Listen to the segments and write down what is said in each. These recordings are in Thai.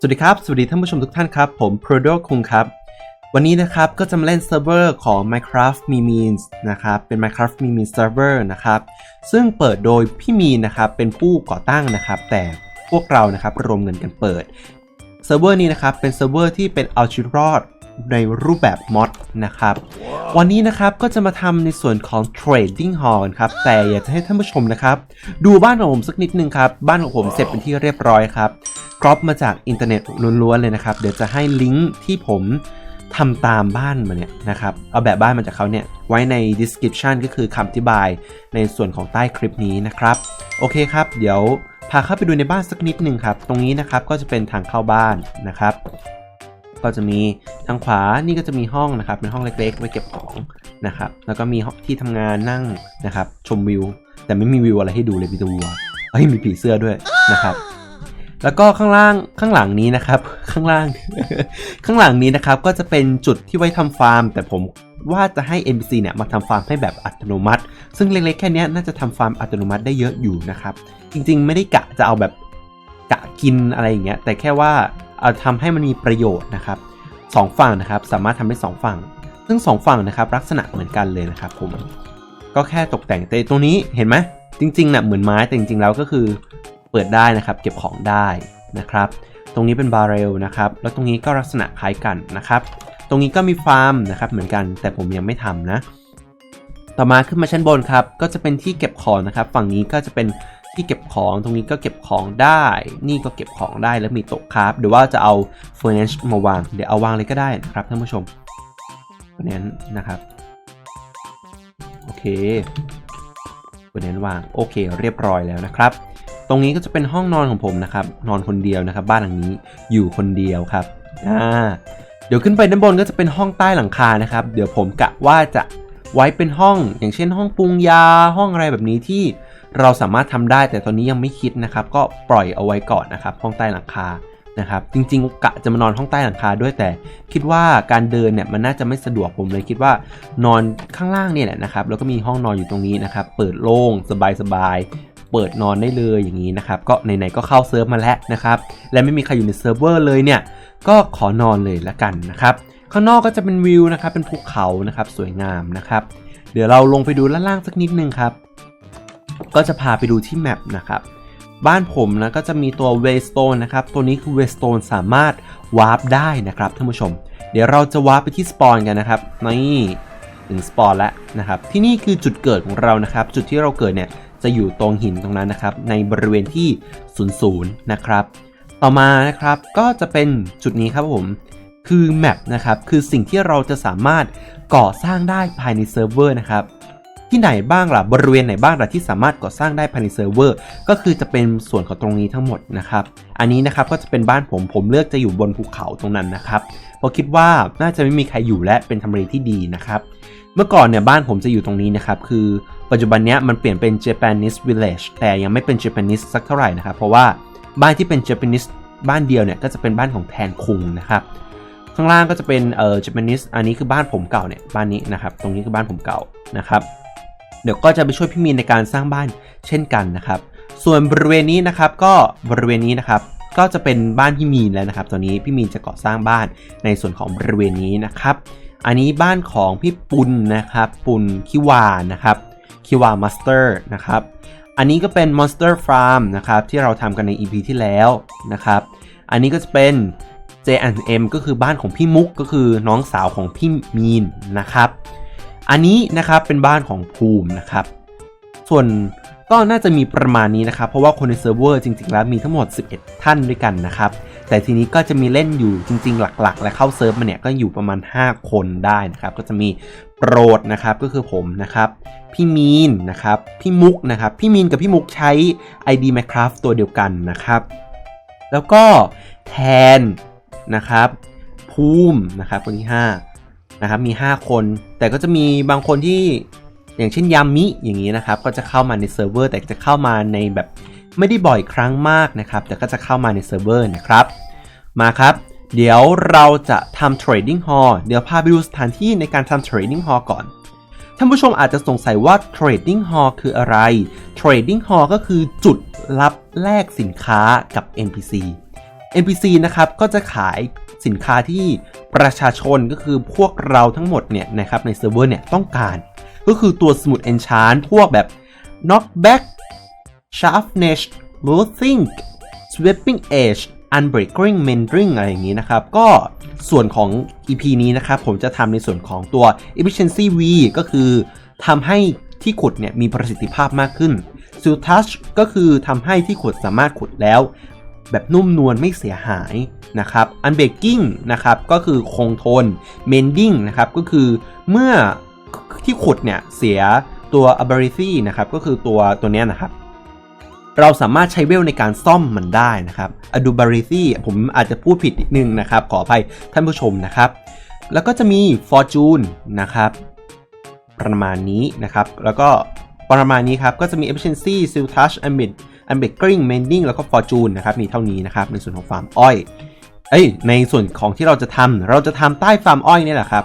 สวัสดีครับ สวัสดีท่านผู้ชมทุกท่านครับ ผม Prodo คุงครับ วันนี้นะครับก็จะมาเล่นเซิร์ฟเวอร์ของ Minecraft m e m e n s นะครับ เป็น Minecraft m e m e n s Server นะครับ ซึ่งเปิดโดยพี่มีนนะครับ เป็นผู้ก่อตั้งนะครับ แต่พวกเรานะครับรวมเงินกันเปิด เซิร์ฟเวอร์นี้นะครับ เป็นเซิร์ฟเวอร์ที่เป็นเอาชีวิตรอดในรูปแบบมอดนะครับ วันนี้นะครับก็จะมาทำในส่วนของ Trading Hall ครับ แต่อยากจะให้ท่านผู้ชมนะครับ ดูบ้านของผมสักนิดนึงครับ บ้านของผมเสร็จเป็นที่เรียบร้อยครับ กรอบมาจากอินเทอร์เน็ตล้วนๆเลยนะครับ เดี๋ยวจะให้ลิงก์ที่ผมทำตามบ้านมาเนี่ยนะครับ เอาแบบบ้านมาจากเขาเนี่ย ไว้ใน description ก็คือคำอธิบายในส่วนของใต้คลิปนี้นะครับ โอเคครับ เดี๋ยวพาเข้าไปดูในบ้านสักนิดหนึ่งครับ ตรงนี้นะครับก็จะเป็นทางเข้าบ้านนะครับ ก็จะมีทางขวา นี่ก็จะมีห้องนะครับ เป็นห้องเล็กๆ ไว้เก็บของนะครับ แล้วก็มีที่ทำงานนั่งนะครับ ชมวิว แต่ไม่มีวิวอะไรให้ดูเลยมีแตัววัวเฮ้ยมีผีเสื้อด้วยนะครับ แล้วก็ข้างล่างข้างหลังนี้นะครับ ข้างล่าง ข้างหลังนี้นะครับก็จะเป็นจุดที่ไว้ทำฟาร์ม แต่ผมว่าจะให้ NPC เนี่ยมาทำฟาร์มให้แบบอัตโนมัติ ซึ่งเล็กๆแค่นี้น่าจะทำฟาร์มอัตโนมัติได้เยอะอยู่นะครับ จริงๆ ไม่ได้กะจะเอาแบบกะกินอะไรอย่างเงี้ยแต่แค่ว่าเอาทำให้มันมีประโยชน์นะครับสองฝั่งนะครับสามารถทำได้สองฝั่ง ซึ่งสองฝั่งนะครับลักษณะเหมือนกันเลยนะครับผมก็แค่ตกแต่งแต่ตรงนี้เห็นไหมจริงๆนะ่ะเหมือนไม้แต่จริงๆแล้วก็คือ เปิดได้นะครับ เก็บของได้นะครับ ตรงนี้เป็นบาร์เรลนะครับ แล้วตรงนี้ก็ลักษณะคล้ายกันนะครับ ตรงนี้ก็มีฟาร์มนะครับเหมือนกัน แต่ผมยังไม่ทำนะ ต่อมาขึ้นมาชั้นบนครับ ก็จะเป็นที่เก็บของนะครับ ฝั่งนี้ก็จะเป็นที่เก็บของ ตรงนี้ก็เก็บของได้ นี่ก็เก็บของได้ แล้วมีโต๊ะครับหรือว่าจะเอาเฟอร์นิชมาวาง เดี๋ยวเอาวางเลยก็ได้นะครับท่านผู้ชมเฟอร์นิชนะครับ โอเคเฟอร์นิชวาง โอเค เรียบร้อยแล้วนะครับ ตรงนี้ก็จะเป็นห้องนอนของผมนะครับ นอนคนเดียวนะครับ บ้านหลังนี้อยู่คนเดียวครับอ่าเดี๋ยวขึ้นไปด้านบนก็จะเป็นห้องใต้หลังคานะครับ เดี๋ยวผมกะว่าจะไว้เป็นห้อง อย่างเช่น ห้องปรุงยาห้องอะไรแบบนี้ที่เราสามารถทำได้ แต่ตอนนี้ยังไม่คิดนะครับ ก็ปล่อยเอาไว้ก่อนนะครับ ห้องใต้หลังคานะครับ จริงๆกะจะมานอนห้องใต้หลังคาด้วยแต่ คิดว่าการเดินเนี่ยมันน่าจะไม่สะดวกผมเลยคิดว่านอนข้างล่างเนี่ยแหละนะครับ แล้วก็มีห้องนอนอยู่ตรงนี้นะครับ เปิดโล่งสบายๆ เปิดนอนได้เลยอย่างนี้นะครับ ก็ไหนๆก็เข้าเซิร์ฟมาแล้วนะครับ และไม่มีใครอยู่ในเซิร์ฟเวอร์เลยเนี่ย ก็ขอนอนเลยละกันนะครับ ข้างนอกก็จะเป็นวิวนะครับ เป็นภูเขานะครับ สวยงามนะครับ เดี๋ยวเราลงไปดูด้านล่างสักนิดนึงครับ ก็จะพาไปดูที่แมปนะครับบ้านผมนะก็จะมีตัว Waystone นะครับ ตัวนี้คือ Waystone สามารถวาร์ปได้นะครับท่านผู้ชม เดี๋ยวเราจะวาร์ปไปที่สปอนกันนะครับนี่ถึงสปอนแล้วนะครับ ที่นี่คือจุดเกิดของเรานะครับ จุดที่เราเกิดเนี่ย จะอยู่ตรงหินตรงนั้นนะครับ ในบริเวณที่ 00 นะครับ ต่อมานะครับก็จะเป็นจุดนี้ครับผมคือแมปนะครับคือสิ่งที่เราจะสามารถก่อสร้างได้ภายในเซิร์ฟเวอร์นะครับที่ไหนบ้างล่ะบริเวณไหนบ้างล่ะที่สามารถก่อสร้างได้ภายในเซิร์ฟเวอร์ก็คือจะเป็นส่วนของตรงนี้ทั้งหมดนะครับ อันนี้นะครับก็จะเป็นบ้านผมผมเลือกจะอยู่บนภูเขาตรงนั้นนะครับเพราะคิดว่าน่าจะไม่มีใครอยู่และเป็นทำเลที่ดีนะครับ เมื่อก่อนเนี่ยบ้านผมจะอยู่ตรงนี้นะครับ คือ ปัจจุบันนี้มันเปลี่ยนเป็น Japanese Village แต่ยังไม่เป็น Japanese สักเท่าไหร่นะครับ เพราะว่าบ้านที่เป็น Japanese บ้านเดียวเนี่ยก็จะเป็นบ้านของแทนคุงนะครับ ข้างล่างก็จะเป็นเอ่อ Japanese อันนี้คือบ้านผมเก่าเนี่ยบ้านนี้นะครับ ตรงนี้คือบ้านผมเก่านะครับ เดี๋ยวก็จะไปช่วยพี่มีนในการสร้างบ้านเช่นกันนะครับ ส่วนบริเวณนี้นะครับก็บริเวณนี้นะครับก็จะเป็นบ้านพี่มีนแล้วนะครับ ตอนนี้พี่มีนจะก่อสร้างบ้านในส่วนของบริเวณนี้นะครับ อันนี้บ้านของพี่ปุณนะครับ ปุณคิวานะครับ คิวามาสเตอร์นะครับ อันนี้ก็เป็น Monster Farm นะครับ ที่เราทำกันใน EP ที่แล้วนะครับ อันนี้ก็จะเป็น J&M ก็คือบ้านของพี่มุกก็คือน้องสาวของพี่มีนนะครับ อันนี้นะครับเป็นบ้านของภูมินะครับ ส่วนก็น่าจะมีประมาณนี้นะครับ เพราะว่าคนในเซิร์ฟเวอร์จริงๆ แล้วมีทั้งหมด 11 ท่านด้วยกันนะครับ แต่ทีนี้ก็จะมีเล่นอยู่จริงๆ หลักๆ และเข้าเซิร์ฟมาเนี่ยก็อยู่ประมาณ 5 คนได้นะครับ ก็จะมี โปรดนะครับก็คือผมนะครับพี่มีนนะครับพี่มุกนะครับพี่มีนกับพี่มุกใช้ ID Minecraft ตัวเดียวกันนะครับ แล้วก็แทนนะครับภูมินะครับคนที่ 5 นะครับมี 5 คน แต่ก็จะมีบางคนที่อย่างเช่นยามิอย่างนี้นะครับ ก็จะเข้ามาในเซิร์ฟเวอร์แต่จะเข้ามาในแบบไม่ได้บ่อยครั้งมากนะครับ แต่ก็จะเข้ามาในเซิร์ฟเวอร์นะครับ มาครับ เดี๋ยวเราจะทำ trading hall เดี๋ยวพาไปดูสถานที่ในการทำ trading hall ก่อน ท่านผู้ชมอาจจะสงสัยว่า trading hall คืออะไร trading hall ก็คือจุดรับแลกสินค้ากับ NPC NPC นะครับก็จะขายสินค้าที่ประชาชนก็คือพวกเราทั้งหมดเนี่ยนะครับในเซิร์ฟเวอร์เนี่ยต้องการ ก็คือตัวสมุด Enchant พวกแบบ Knockback Sharpness Looting Sweeping Edge Unbreaking Mending อะไรอย่างนี้นะครับ ก็ส่วนของ EP นี้นะครับผมจะทำในส่วนของตัว Efficiency V ก็คือทำให้ที่ขุดเนี่ยมีประสิทธิภาพมากขึ้น s u Touch ก็คือทำให้ที่ขุดสามารถขุดแล้ว แบบนุ่มนวลไม่เสียหายนะครับ Unbreaking นะครับก็คือคงทน Mending นะครับก็คือเมื่อที่ขุดเนี่ยเสียตัว ability นะครับก็คือตัวตัวนี้นะครับ เราสามารถใช้เวลในการซ่อมมันได้นะครับ Adubability ผมอาจจะพูดผิดนิดนึงนะครับ ขออภัยท่านผู้ชมนะครับ แล้วก็จะมี Fortune นะครับประมาณนี้นะครับ แล้วก็ประมาณนี้ครับ ก็จะมี Efficiency, Seal Touch, Ambit, Unbreaking, Mending แล้วก็ Fortune นะครับ มีเท่านี้นะครับ ในส่วนของฟาร์มอ้อย เอ้ย ในส่วนของที่เราจะทำเราจะทำใต้ฟาร์มอ้อยนี่แหละครับ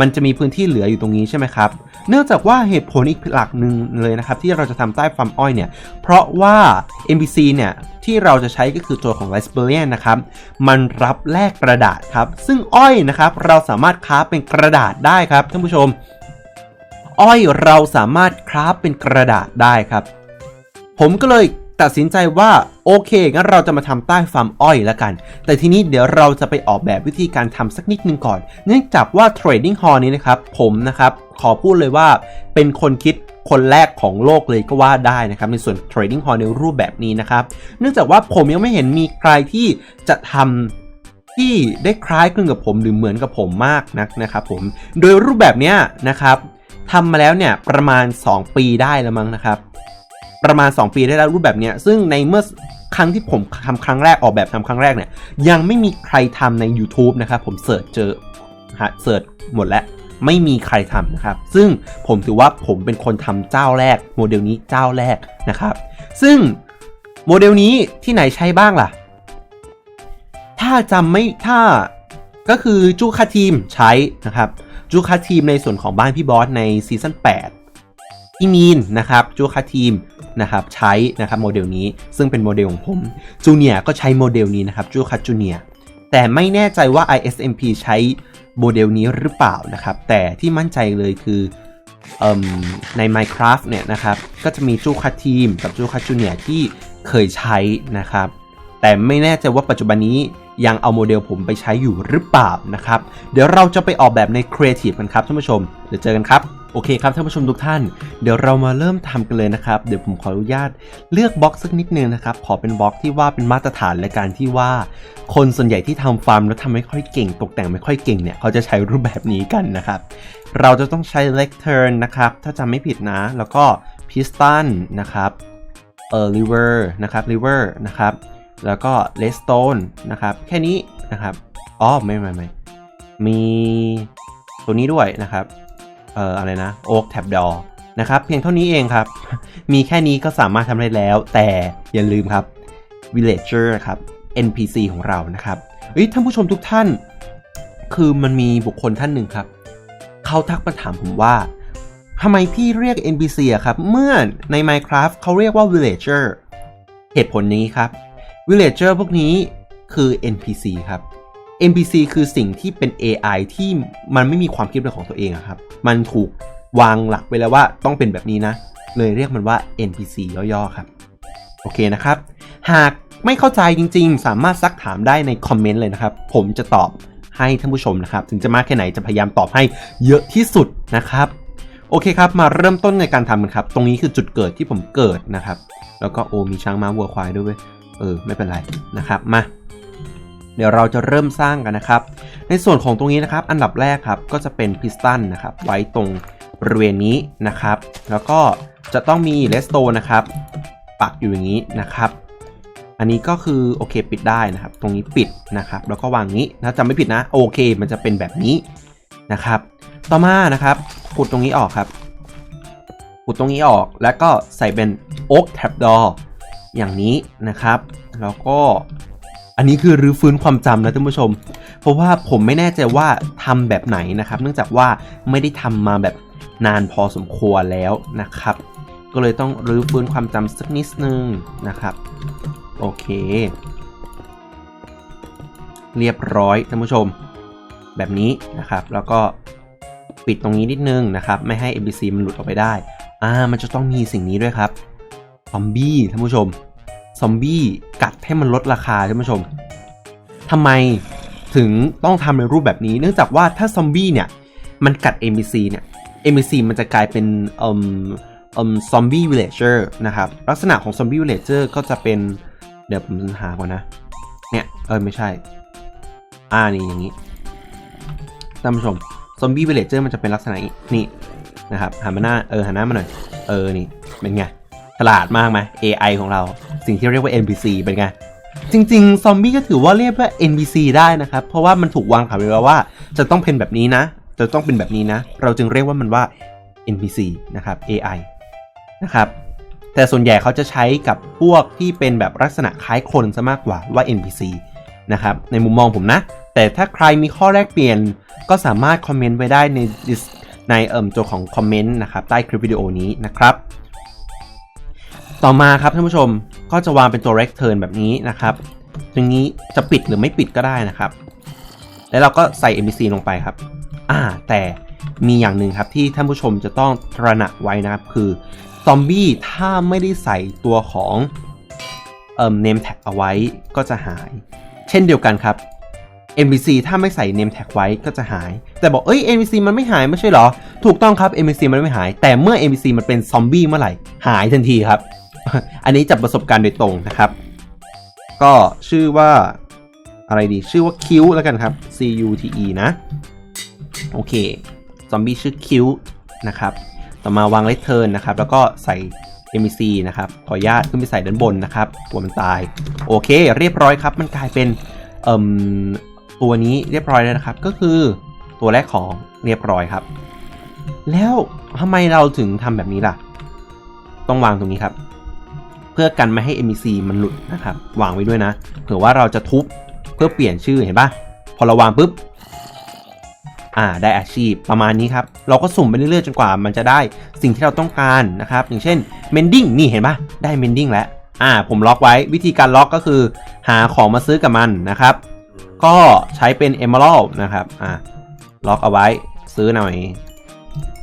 มันจะมีพื้นที่เหลืออยู่ตรงนี้ใช่ไหมครับ เนื่องจากว่าเหตุผลอีกหลักหนึ่งเลยนะครับที่เราจะทำใต้ฟาร์มอ้อยเนี่ย เพราะว่า NPC เนี่ยที่เราจะใช้ก็คือตัวของ Raspberry นะครับ มันรับแลกกระดาษครับ ซึ่งอ้อยนะครับเราสามารถคราเป็นกระดาษได้ครับท่านผู้ชม อ้อยเราสามารถคราฟเป็นกระดาษได้ครับ ผมก็เลย ตัดสินใจว่าโอเคงั้นเราจะมาทำใต้ฟาร์มอ้อยแล้วกัน แต่ทีนี้เดี๋ยวเราจะไปออกแบบวิธีการทำสักนิดนึงก่อน เนื่องจากว่า Trading Hall นี้นะครับ ผมนะครับ ขอพูดเลยว่าเป็นคนคิดคนแรกของโลกเลยก็ว่าได้นะครับ ในส่วน Trading Hall ในรูปแบบนี้นะครับ เนื่องจากว่าผมยังไม่เห็นมีใครที่จะทำที่ได้คล้ายคลึงกับผมหรือเหมือนกับผมมากนักนะครับผมโดยรูปแบบเนี้ยนะครับทำมาแล้วเนี่ยประมาณ 2 ปีได้แล้วมั้งนะครับ ประมาณ 2 ปีได้แล้วรูปแบบเนี้ยซึ่งในเมื่อครั้งที่ผมทำครั้งแรกออกแบบทำครั้งแรกเนี่ยยังไม่มีใครทำใน YouTube นะครับผมเสิร์ชเจอฮะเสิร์ชหมดแล้วไม่มีใครทำนะครับ ซึ่งผมถือว่าผมเป็นคนทำเจ้าแรก โมเดลนี้เจ้าแรกนะครับ ซึ่งโมเดลนี้ที่ไหนใช้บ้างล่ะ ถ้าจำไม่ถ้าก็คือจูคาทีมใช้นะครับ จูคาทีมในส่วนของบ้านพี่บอสในซีซั่น8พี่มีนนะครับจูคาทีม นะครับใช้นะครับโมเดลนี้ซึ่งเป็นโมเดลของผมจูเนียก็ใช้โมเดลนี้นะครับจูคาจูเนียแต่ไม่แน่ใจว่า ISMP ใช้โมเดลนี้หรือเปล่านะครับ แต่ที่มั่นใจเลยคืออใน Minecraft เนี่ยนะครับก็จะมีจูคาทีมกับจูคาจูเนียที่เคยใช้นะครับแต่ไม่แน่ใจว่าปัจจุบันนี้ยังเอาโมเดลผมไปใช้อยู่หรือเปล่านะครับ เดี๋ยวเราจะไปออกแบบใน Creative กันครับท่านผู้ชม เดี๋ยวเจอกันครับ โอเคครับท่านผู้ชมทุกท่าน เดี๋ยวเรามาเริ่มทำกันเลยนะครับ เดี๋ยวผมขออนุญาตเลือกบล็อกสักนิดนึงนะครับ ขอเป็นบล็อกที่ว่าเป็นมาตรฐานและการที่ว่า คนส่วนใหญ่ที่ทำฟาร์มแล้วทำไม่ค่อยเก่ง ตกแต่งไม่ค่อยเก่งเนี่ยเขาจะใช้รูปแบบนี้กันนะครับ เราจะต้องใช้ lectern นะครับ ถ้าจำไม่ผิดนะ แล้วก็ piston นะครับ เอ่อ liver นะครับ liver นะครับ แล้วก็ redstone นะครับ แค่นี้นะครับ อ๋อ ไม่ไม่ไม่มีตัวนี้ด้วยนะครับ เอ่ออะไรนะ oak tab door นะครับเพียงเท่านี้เองครับ มีแค่นี้ก็สามารถทำได้แล้ว แต่อย่าลืมครับ villager ครับ NPC ของเรานะครับเฮ้ยท่านผู้ชมทุกท่าน คือมันมีบุคคลท่านหนึ่งครับ เขาทักมาถามผมว่าทำไมพี่เรียก NPC อะครับ เมื่อใน Minecraft เขาเรียกว่า villager เหตุผลนี้ครับ villager พวกนี้คือ NPC ครับ NPC คือสิ่งที่เป็น AI ที่มันไม่มีความคิดเป็นของตัวเองอะครับ มันถูกวางหลักไว้แล้วว่าต้องเป็นแบบนี้นะ เลยเรียกมันว่า NPC ย่อๆครับ โอเคนะครับ หากไม่เข้าใจจริงๆ สามารถซักถามได้ในคอมเมนต์เลยนะครับ ผมจะตอบให้ท่านผู้ชมนะครับ ถึงจะมากแค่ไหนจะพยายามตอบให้เยอะที่สุดนะครับ โอเคครับ มาเริ่มต้นในการทำกันครับ ตรงนี้คือจุดเกิดที่ผมเกิดนะครับ แล้วก็โอมีช้างม้าวัวควายด้วยเวยเออไม่เป็นไรนะครับ มา เดี๋ยวเราจะเริ่มสร้างกันนะครับ ในส่วนของตรงนี้นะครับ อันดับแรกครับก็จะเป็นพิสตันนะครับ ไว้ตรงบริเวณนี้นะครับ แล้วก็จะต้องมีเลสโตนะครับ ปักอยู่อย่างนี้นะครับ อันนี้ก็คือโอเคปิดได้นะครับ ตรงนี้ปิดนะครับ แล้วก็วางนี้นะจำไม่ผิดนะโอเค มันจะเป็นแบบนี้นะครับ ต่อมานะครับขุดตรงนี้ออกครับขุดตรงนี้ออกแล้วก็ใส่เป็น oak trapdoor อย่างนี้นะครับ แล้วก็ อันนี้คือรื้อฟื้นความจำนะท่านผู้ชม เพราะว่าผมไม่แน่ใจว่าทำแบบไหนนะครับ เนื่องจากว่าไม่ได้ทำมาแบบนานพอสมควรแล้วนะครับ ก็เลยต้องรื้อฟื้นความจำสักนิดนึงนะครับ โอเค เรียบร้อยท่านผู้ชม แบบนี้นะครับ แล้วก็ปิดตรงนี้นิดนึงนะครับ ไม่ให้ NPC มันหลุดออกไปได้ อ่า มันจะต้องมีสิ่งนี้ด้วยครับ ซอมบี้ท่านผู้ชม ซอมบี้กัดให้มันลดราคาท่านผู้ชมทำไมถึงต้องทำในรูปแบบนี้ เนื่องจากว่าถ้าซอมบี้เนี่ยมันกัด NPC เนี่ย NPC มันจะกลายเป็นเอ่มอมซอมบี้วิลเลจเจอร์นะครับลักษณะของซอมบี้วิลเลจเจอร์ก็จะเป็นเดี๋ยวผมหาก่อนนะ เนี่ยเออไม่ใช่ อ่านี่อย่างนี้ท่านผู้ชมซอมบี้วิลเลจเจอร์มันจะเป็นลักษณะนี้นี่นะครับหันมาหน้าเออหันหน้ามาหน่อย เออนี่เป็นไง ฉลาดมากไหม AI ของเรา สิ่งที่เรียกว่า NPC เป็นไง จริงๆ ซอมบี้ก็ถือว่าเรียกว่า NPC ได้นะครับ เพราะว่ามันถูกวางขายไว้ว่า จะต้องเป็นแบบนี้นะ จะต้องเป็นแบบนี้นะ เราจึงเรียกว่ามันว่า NPC นะครับ AI นะครับแต่ส่วนใหญ่เขาจะใช้กับพวกที่เป็นแบบลักษณะคล้ายคนซะมากกว่าว่า NPC นะครับในมุมมองผมนะ แต่ถ้าใครมีข้อแลกเปลี่ยนก็สามารถคอมเมนต์ไว้ได้ในในเอ่มตัวของคอมเมนต์นะครับใต้คลิปวิดีโอนี้นะครับ ต่อมาครับท่านผู้ชมก็จะวางเป็นตัว rect turn แบบนี้นะครับตรงนี้จะปิดหรือไม่ปิดก็ได้นะครับ แล้วเราก็ใส่ NPC ลงไปครับ อ่า แต่มีอย่างหนึ่งครับที่ท่านผู้ชมจะต้องตระหนักไว้นะครับ คือซอมบี้ถ้าไม่ได้ใส่ตัวของเอ่อ name tag เอาไว้ก็จะหาย เช่นเดียวกันครับ NPC ถ้าไม่ใส่ name tag ไว้ก็จะหาย แต่บอกเอ้ย NPC มันไม่หายไม่ใช่เหรอ ถูกต้องครับ NPC มันไม่หาย แต่เมื่อ NPC มันเป็นซอมบี้เมื่อไหร่หายทันทีครับ อันนี้จากประสบการณ์โดยตรงนะครับ ก็ชื่อว่าอะไรดี ชื่อว่าคิวแล้วกันครับ C U T E นะ โอเค ซอมบี้ชื่อคิวนะครับ ต่อมาวางเลทเทิร์นนะครับ แล้วก็ใส่ NPC นะครับ ขออนุญาตขึ้นไปใส่ด้านบนนะครับกลัวมันตาย โอเค เรียบร้อยครับ มันกลายเป็นเอ่มตัวนี้เรียบร้อยแล้วนะครับ ก็คือตัวแรกของเรียบร้อยครับ แล้วทำไมเราถึงทำแบบนี้ล่ะ ต้องวางตรงนี้ครับ เพื่อกันไม่ให้ NPC มันหลุดนะครับวางไว้ด้วยนะ เผื่อว่าเราจะทุบเพื่อเปลี่ยนชื่อเห็นปะพอเราวางปุ๊บอ่าได้อาชีพประมาณนี้ครับ เราก็สุ่มไปเรื่อยๆจนกว่ามันจะได้สิ่งที่เราต้องการนะครับ อย่างเช่น mending นี่เห็นปะได้ mending แล้วอ่าผมล็อกไว้วิธีการล็อกก็คือ หาของมาซื้อกับมันนะครับ ก็ใช้เป็น emerald นะครับอ่าล็อกเอาไว้ซื้อหน่อย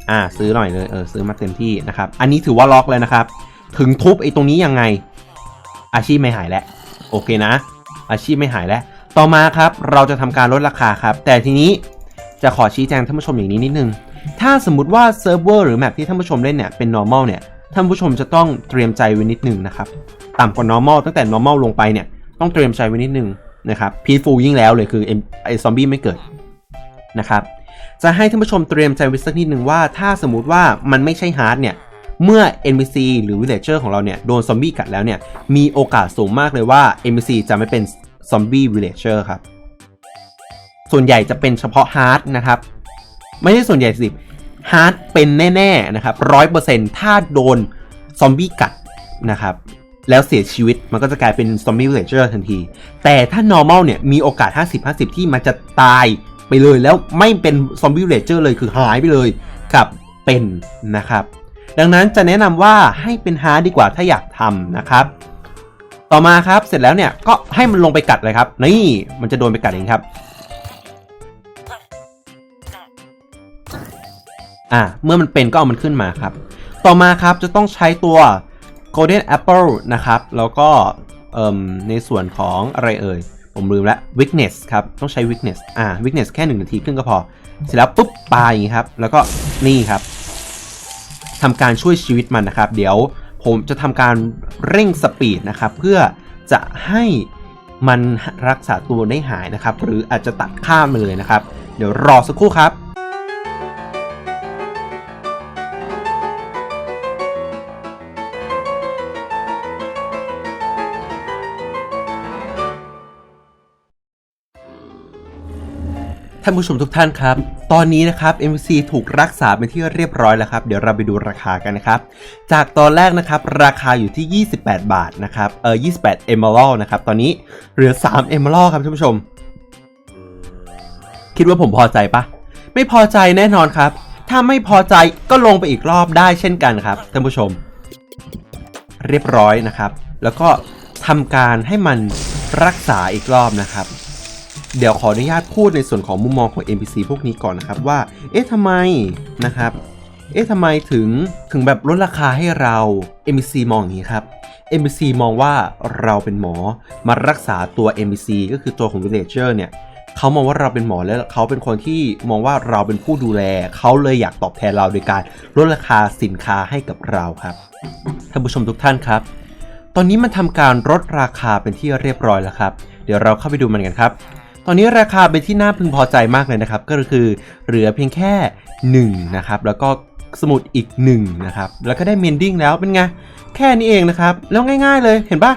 อ่าซื้อหน่อยเลยเออซื้อมาเต็มที่นะครับ อันนี้ถือว่าล็อกเลยนะครับ ถึงทุบไอ้ตรงนี้ยังไง อาชีพไม่หายแล้วโอเคนะ อาชีพไม่หายแล้ว ต่อมาครับเราจะทำการลดราคาครับ แต่ทีนี้จะขอชี้แจงท่านผู้ชมอย่างนี้นิดนึง ถ้าสมมติว่าเซิร์ฟเวอร์หรือแมปที่ท่านผู้ชมเล่นเนี่ยเป็น normal เนี่ยท่านผู้ชมจะต้องเตรียมใจไว้นิดนึงนะครับต่ำกว่า normal ตั้งแต่ normal ลงไปเนี่ยต้องเตรียมใจไว้นิดนึงนะครับ peaceful ยิ่งแล้วเลยคือไอ้ซอมบี้ไม่เกิดนะครับจะให้ท่านผู้ชมเตรียมใจไว้สักนิดนึงว่า ถ้าสมมติว่ามันไม่ใช่ฮาร์ดเนี่ย เมื่อ NPC หรือ Villager ของเราเนี่ยโดนซอมบี้กัดแล้วเนี่ยมีโอกาสสูงมากเลยว่า NPC จะไม่เป็นซอมบี้ Villager ครับ ส่วนใหญ่จะเป็นเฉพาะฮาร์ดนะครับ ไม่ใช่ส่วนใหญ่สิฮาร์ดเป็นแน่ๆนะครับร้อยเปอร์เซ็นต์ถ้าโดนซอมบี้กัดนะครับแล้วเสียชีวิตมันก็จะกลายเป็นซอมบี้ Villager ทันที แต่ถ้า normal เนี่ยมีโอกาส 50-50 ที่มันจะตายไปเลยแล้วไม่เป็นซอมบี้ Villager เลยคือหายไปเลยกับเป็นนะครับ ดังนั้นจะแนะนำว่าให้เป็นฮาร์ดดีกว่าถ้าอยากทำนะครับ ต่อมาครับเสร็จแล้วเนี่ยก็ให้มันลงไปกัดเลยครับ นี่มันจะโดนไปกัดเองครับอ่าเมื่อมันเป็นก็เอามันขึ้นมาครับ ต่อมาครับจะต้องใช้ตัว golden apple นะครับ แล้วก็เอ่มในส่วนของอะไรเอ่ยผมลืมแล้ว weakness ครับ ต้องใช้ weakness อ่า weakness แค่ 1 นาทีครึ่งก็พอ เสร็จแล้วปุ๊บปายครับ แล้วก็นี่ครับ ทำการช่วยชีวิตมันนะครับ เดี๋ยวผมจะทำการเร่งสปีดนะครับ เพื่อจะให้มันรักษาตัวได้หายนะครับ หรืออาจจะตัดข้ามไปเลยนะครับ เดี๋ยวรอสักครู่ครับท่านผู้ชมทุกท่านครับ ตอนนี้นะครับ MVC ถูกรักษาเป็นที่เรียบร้อยแล้วครับ เดี๋ยวเราไปดูราคากันนะครับ จากตอนแรกนะครับ ราคาอยู่ที่ 28 บาทนะครับ เออ28 Emerald นะครับ ตอนนี้เหลือ 3 Emerald ครับท่านผู้ชม คิดว่าผมพอใจปะ ไม่พอใจแน่นอนครับ ถ้าไม่พอใจก็ลงไปอีกรอบได้เช่นกันครับท่านผู้ชม เรียบร้อยนะครับ แล้วก็ทำการให้มันรักษาอีกรอบนะครับ เดี๋ยวขออนุญาตพูดในส่วนของมุมมองของ NPC พวกนี้ก่อนนะครับว่า เอ๊ะทำไมนะครับ เอ๊ะทำไมถึงถึงแบบลดราคาให้เรา NPC มองอย่างนี้ครับ NPC มองว่าเราเป็นหมอมารักษาตัว NPC ก็คือตัวของ Villager เนี่ยเขามองว่าเราเป็นหมอแล้วเขาเป็นคนที่มองว่าเราเป็นผู้ดูแล เขาเลยอยากตอบแทนเราโดยการลดราคาสินค้าให้กับเราครับท่านผู้ชมทุกท่านครับ ตอนนี้มันทำการลดราคาเป็นที่เรียบร้อยแล้วครับ เดี๋ยวเราเข้าไปดูมันกันครับ ตอนนี้ราคาเป็นที่น่าพึงพอใจมากเลยนะครับ ก็คือเหลือเพียงแค่1นะครับ แล้วก็สมุดอีก1นะครับ แล้วก็ได้เมนดิ้งแล้วเป็นไง แค่นี้เองนะครับ แล้วง่าย ๆ เลยเห็นปะ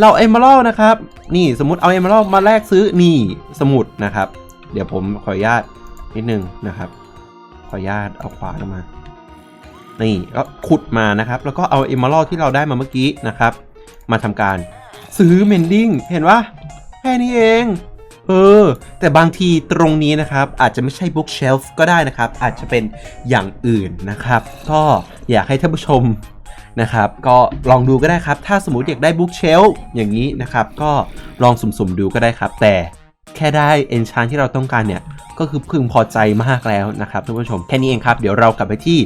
เราเอมเบอร์นะครับ นี่สมมติเอาเอมเบอร์มาแลกซื้อนี่สมุดนะครับ เดี๋ยวผมขออนุญาตนิดนึงนะครับ ขออนุญาตเอาขวานออกมา นี่ก็ขุดมานะครับ แล้วก็เอาเอมเบอร์ที่เราได้มาเมื่อกี้นะครับ มาทำการซื้อเมนดิ้งเห็นปะแค่นี้เอง เออ แต่บางทีตรงนี้นะครับ อาจจะไม่ใช่บุ๊กเชลฟ์ก็ได้นะครับ อาจจะเป็นอย่างอื่นนะครับ ก็อยากให้ท่านผู้ชมนะครับ ก็ลองดูก็ได้ครับ ถ้าสมมติอยากได้บุ๊กเชลฟ์อย่างนี้นะครับ ก็ลองสุ่มๆดูก็ได้ครับ แต่แค่ได้เอนชานที่เราต้องการเนี่ย ก็คือพึงพอใจมากแล้วนะครับท่านผู้ชม แค่นี้เองครับ เดี๋ยวเรากลับไปที่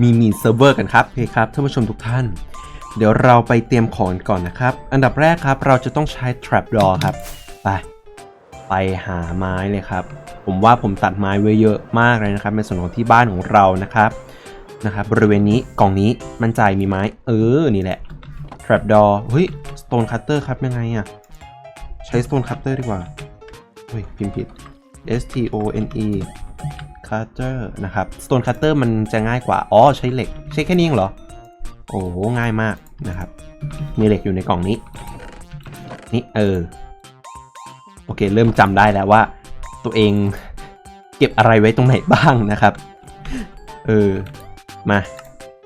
มีมีเซิร์ฟเวอร์กันครับโอเคครับท่านผู้ชมทุกท่าน เดี๋ยวเราไปเตรียมของก่อนนะครับ อันดับแรกครับเราจะต้องใช้ trap door ครับ ไป ไปหาไม้เลยครับ ผมว่าผมตัดไม้ไว้เยอะมากเลยนะครับในส่วนของที่บ้านของเรานะครับนะครับบริเวณนี้กล่องนี้มั่นใจมีไม้เออนี่แหละ trap door เฮ้ย stone cutter ครับยังไงอะใช้ stone cutter ดีกว่าเฮ้ยพิมพ์ผิด S T O N E cutter นะครับ stone cutter มันจะง่ายกว่า อ๋อ ใช้เหล็ก ใช้แค่นี้เองเหรอ โอ้ง่ายมากนะครับ มีเหล็กอยู่ในกล่องนี้ นี่ เออ โอเค เริ่มจำได้แล้วว่า ตัวเองเก็บอะไรไว้ตรงไหนบ้างนะครับ เออ มา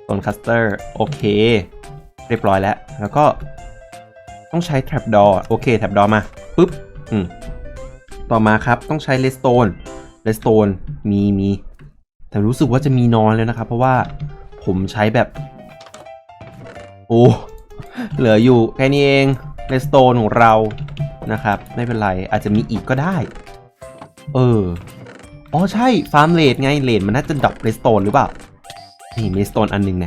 ต้นคัสเตอร์โอเค เรียบร้อยแล้ว แล้วก็ต้องใช้ trap door โอเค trap door มาปุ๊บอืมต่อมาครับต้องใช้ redstone redstone มีมีแต่รู้สึกว่าจะมีน้อยแล้วนะครับ เพราะว่าผมใช้แบบ โอ้ เหลืออยู่แค่นี้เองเ e สโตนของเรา นะครับ ไม่เป็นไรอาจจะมีอีกก็ได้ เออ อ๋อใช่ ฟาร์มเลดไงเลดมันน่าจะดับเ e สโตนหรือเปล่า นี่มีสโตนอันหนึงไง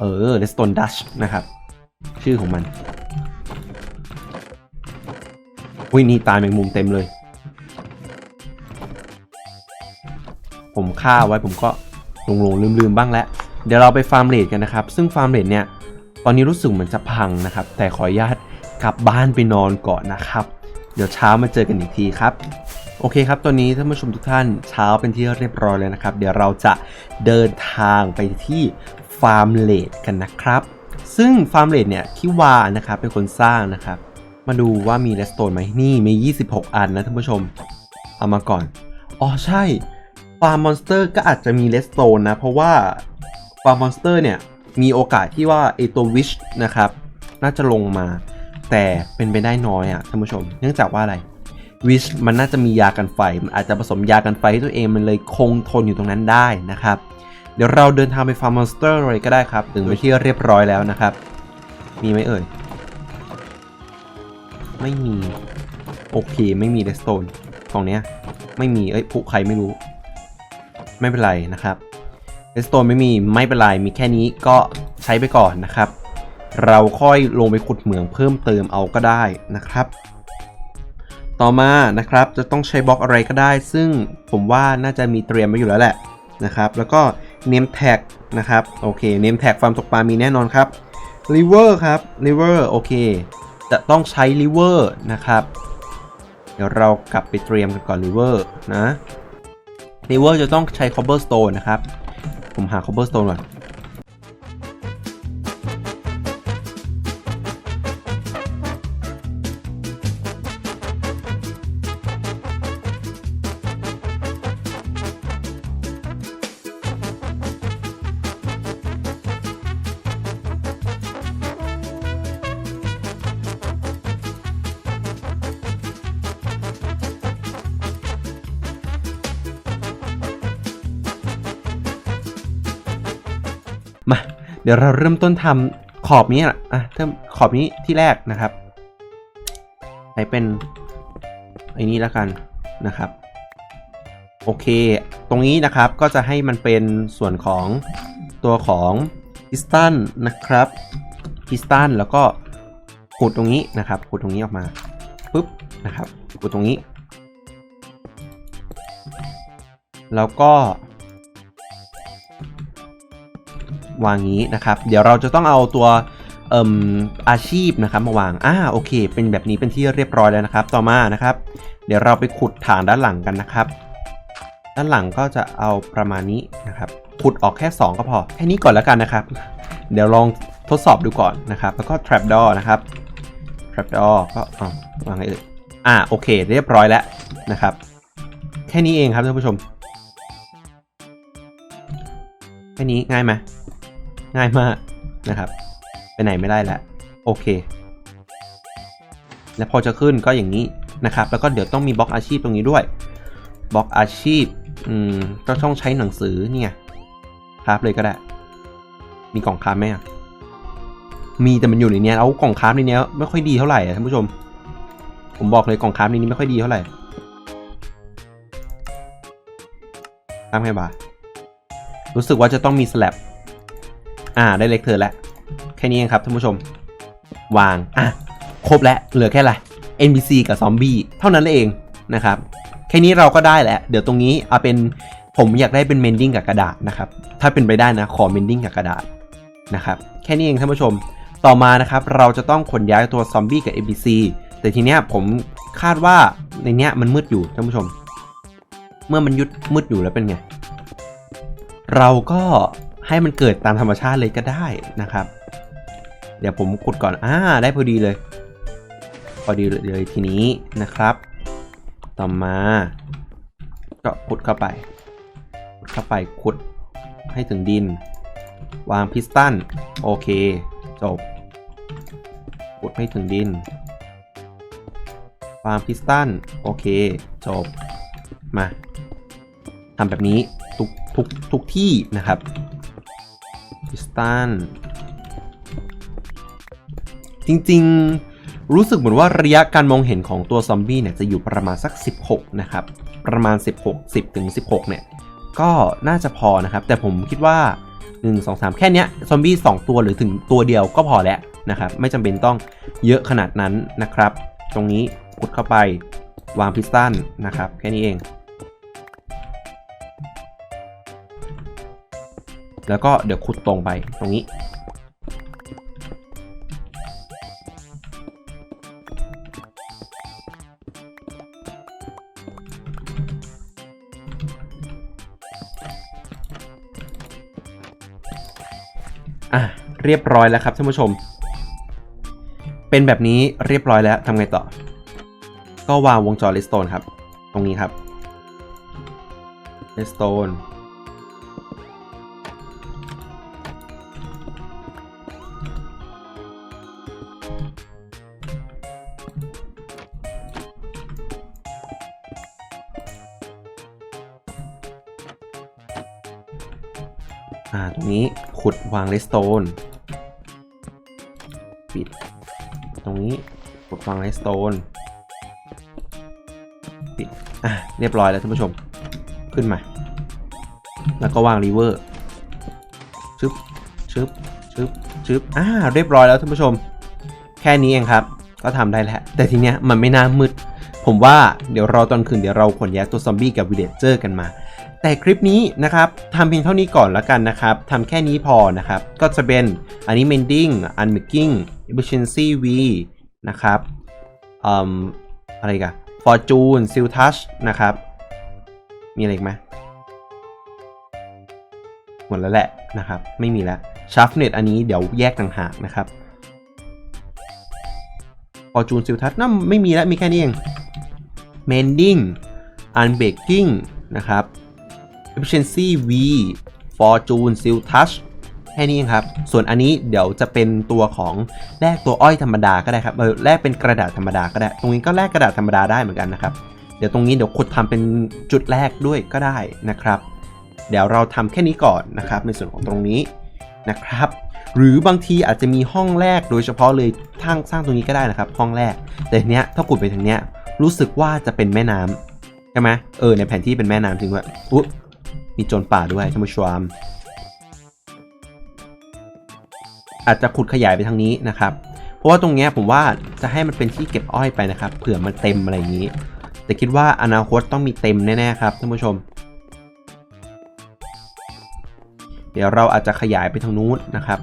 เออเ e สโตนดัชนะครับ ชื่อของมันอุ้ยนี่ตายแมงมุมเต็มเลย ผมฆ่าไว้ผมก็หลงๆลืมๆบ้างแล้ว เดี๋ยวเราไปฟาร์มเลดกันนะครับ ซึ่งฟาร์มเลดเนี่ย ตอนนี้รู้สึกเหมือนจะพังนะครับ แต่ขออนุญาต กลับบ้านไปนอนก่อนนะครับ เดี๋ยวเช้ามาเจอกันอีกทีครับ โอเคครับ ตอนนี้ท่านผู้ชมทุกท่านเช้าเป็นที่เรียบร้อยแล้วนะครับ เดี๋ยวเราจะเดินทางไปที่ฟาร์มเลดกันนะครับ ซึ่งฟาร์มเลดเนี่ยคิวานะครับเป็นคนสร้างนะครับ มาดูว่ามีเลสโตนไหมนี่มี 26 อันนะท่านผู้ชม เอามาก่อน อ๋อใช่ฟาร์มมอนสเตอร์ก็อาจจะมีเลสโตนนะ เพราะว่าฟาร์มมอนสเตอร์เนี่ยมีโอกาสที่ว่าไอตัววิชนะครับ น่าจะลงมา แต่เป็นไปได้น้อยอะท่านผู้ชม เนื่องจากว่าอะไรวิชมันน่าจะมียากันไฟ มันอาจจะผสมยากันไฟให้ตัวเองมันเลยคงทนอยู่ตรงนั้นได้นะครับ เดี๋ยวเราเดินทางไปฟาร์มมอนสเตอร์เลยก็ได้ครับถึงไปที่เรียบร้อยแล้วนะครับ มีไหมเอ่ย ไม่มี โอเค ไม่มีเลสโตนกล่องเนี้ย ไม่มี เอ้ยผูกใครไม่รู้ ไม่เป็นไรนะครับเลสโตนไม่มี ไม่เป็นไร มีแค่นี้ก็ใช้ไปก่อนนะครับ เราค่อยลงไปขุดเหมืองเพิ่มเติมเอาก็ได้นะครับ ต่อมานะครับจะต้องใช้บล็อกอะไรก็ได้ ซึ่งผมว่าน่าจะมีเตรียมไว้อยู่แล้วแหละนะครับ แล้วก็ name tag นะครับโอเค name tag ฟาร์มตกปลามีแน่นอนครับ river ครับ river โอเค จะต้องใช้ river นะครับ เดี๋ยวเรากลับไปเตรียมกันก่อน river นะ river จะต้องใช้ cobblestone นะครับ ผมหา cobblestone ก่อน เดี๋ยวเราเริ่มต้นทำขอบนี้อะอะเริ่มขอบนี้ที่แรกนะครับใช้เป็นไอ้นี้แล้วกันนะครับ โอเค ตรงนี้นะครับก็จะให้มันเป็นส่วนของตัวของพิสตันนะครับพิสตันแล้วก็ขุดตรงนี้นะครับขุดตรงนี้ออกมาปุ๊บนะครับขุดตรงนี้ แล้วก็ วางงี้นะครับ เดี๋ยวเราจะต้องเอาตัวเอ่มอาชีพนะครับมาวางอ่าโอเค เป็นแบบนี้เป็นที่เรียบร้อยแล้วนะครับ ต่อมานะครับ เดี๋ยวเราไปขุดฐานด้านหลังกันนะครับ ด้านหลังก็จะเอาประมาณนี้นะครับ ขุดออกแค่ 2 ก็พอ แค่นี้ก่อนแล้วกันนะครับ เดี๋ยวลองทดสอบดูก่อนนะครับ แล้วก็ trap door นะครับ trap door ก็เอาวางไงเอ่ยอ่าโอเค เรียบร้อยแล้วนะครับ แค่นี้เองครับท่านผู้ชมแค่นี้ง่ายไหม ง่ายมากนะครับ ไปไหนไม่ได้แล้วโอเค แล้วพอจะขึ้นก็อย่างนี้นะครับ แล้วก็เดี๋ยวต้องมีบล็อกอาชีพตรงนี้ด้วยบล็อกอาชีพอืมก็ต้องใช้หนังสือเนี่ไงคราฟเลยก็ได้ มีกล่องคราฟไหมอะมีแต่มันอยู่ในนี้เอากล่องคราฟในนี้ไม่ค่อยดีเท่าไหร่อะท่านผู้ชม ผมบอกเลยกล่องคราฟในนี้ไม่ค่อยดีเท่าไหร่ตั้งให้บารู้สึกว่าจะต้องมีสลับ อ่าได้เล็กเธอแล้วแค่นี้เองครับท่านผู้ชม วาง อะ ครบแล้ว เหลือแค่อะไร NPC กับซอมบี้เท่านั้นเองนะครับ แค่นี้เราก็ได้แล้ว เดี๋ยวตรงนี้เอาเป็นผมอยากได้เป็นเมนดิ้งกับกระดาษนะครับ ถ้าเป็นไปได้นะ ขอเมนดิ้งกับกระดาษนะครับ แค่นี้เองท่านผู้ชม ต่อมานะครับ เราจะต้องขนย้ายตัวซอมบี้กับ NPC แต่ทีเนี้ยผมคาดว่าในเนี้ยมันมืดอยู่ท่านผู้ชม เมื่อมันยุดมืดอยู่แล้วเป็นไง เราก็ ให้มันเกิดตามธรรมชาติเลยก็ได้นะครับ เดี๋ยวผมขุดก่อนอ่าได้พอดีเลย พอดีเลยทีนี้นะครับ ต่อมา ก็ขุดเข้าไปขุดเข้าไปขุดให้ถึงดิน วางพิสตันโอเค จบขุดให้ถึงดิน วางพิสตันโอเค จบมาทำแบบนี้ทุกทุกทุกที่นะครับ พิสตันจริงๆ รู้สึกเหมือนว่าระยะการมองเห็นของตัวซอมบี้เนี่ยจะอยู่ประมาณสัก 16 นะครับ ประมาณ 16 10ถึง16 เนี่ย ก็น่าจะพอนะครับ แต่ผมคิดว่า 1 2 3 แค่นี้ซอมบี้ 2 ตัวหรือถึงตัวเดียวก็พอแล้วนะครับ ไม่จำเป็นต้องเยอะขนาดนั้นนะครับ ตรงนี้ขุดเข้าไปวางพิสตันนะครับ แค่นี้เอง แล้วก็เดี๋ยวขุดตรงไปตรงนี้ อะ เรียบร้อยแล้วครับท่านผู้ชม เป็นแบบนี้เรียบร้อยแล้วทำไงต่อ ก็วางวงจร redstone ครับ ตรงนี้ครับ redstone อ่าตร นี้ขุดวางเลสโตนปิด ตรงนี้ขุดวางเลสโตนปิด อะ เรียบร้อยแล้วท่านผู้ชม ขึ้นมา แล้วก็วางรีเวอร์ชึบชึบชึบชึบอ่า เรียบร้อยแล้วท่านผู้ชม แค่นี้เองครับ ก็ทำได้แล้ว แต่ทีเนี้ยมันไม่น่ามืด ผมว่าเดี๋ยวรอตอนคืนเดี๋ยวเราขนแยตัวซอมบี้กับวิเลเจอร์กันมา แต่คลิปนี้นะครับทำเพียงเท่านี้ก่อนแล้วกันนะครับทำแค่นี้พอนะครับ ก็จะเป็นอันนี้ mending unmaking efficiency v นะครับอืมอะไรกัน fortune seal touch นะครับ มีอะไรอีกไหมหมดแล้วแหละนะครับ ไม่มีแล้ว sharpness อันนี้เดี๋ยวแยกต่างหากนะครับ fortune seal touch นั่นไม่มีแล้ว มีแค่นี้เอง mending unbaking นะครับ efficiency v fortune seal touch แค่นี้ครับ ส่วนอันนี้เดี๋ยวจะเป็นตัวของแลกตัวอ้อยธรรมดาก็ได้ครับแลกเป็นกระดาษธรรมดาก็ได้ ตรงนี้ก็แลกกระดาษธรรมดาได้เหมือนกันนะครับ เดี๋ยวตรงนี้เดี๋ยวขุดทำเป็นจุดแรกด้วยก็ได้นะครับ เดี๋ยวเราทำแค่นี้ก่อนนะครับ ในส่วนของตรงนี้นะครับ หรือบางทีอาจจะมีห้องแรกโดยเฉพาะเลยทางสร้างตรงนี้ก็ได้นะครับ ห้องแรก แต่เนี้ยถ้าขุดไปทางเนี้ยรู้สึกว่าจะเป็นแม่น้ำใช่ไหมเออในแผนที่เป็นแม่น้ำจริงด้วยอุ๊ มีโจรป่าด้วยท่านผู้ชมอาจจะขุดขยายไปทางนี้นะครับ เพราะว่าตรงนี้ผมว่าจะให้มันเป็นที่เก็บอ้อยไปนะครับ เผื่อมันเต็มอะไรอย่างนี้ แต่คิดว่าอนาคตต้องมีเต็มแน่ๆครับท่านผู้ชม เดี๋ยวเราอาจจะขยายไปทางนู้นนะครับ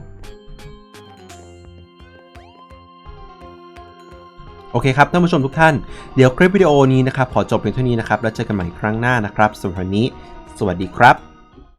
โอเคครับท่านผู้ชมทุกท่าน เดี๋ยวคลิปวิดีโอนี้นะครับขอจบเพียงเท่านี้นะครับ แล้วเจอกันใหม่ครั้งหน้านะครับสำหรับวันนี้ วัสดีครับ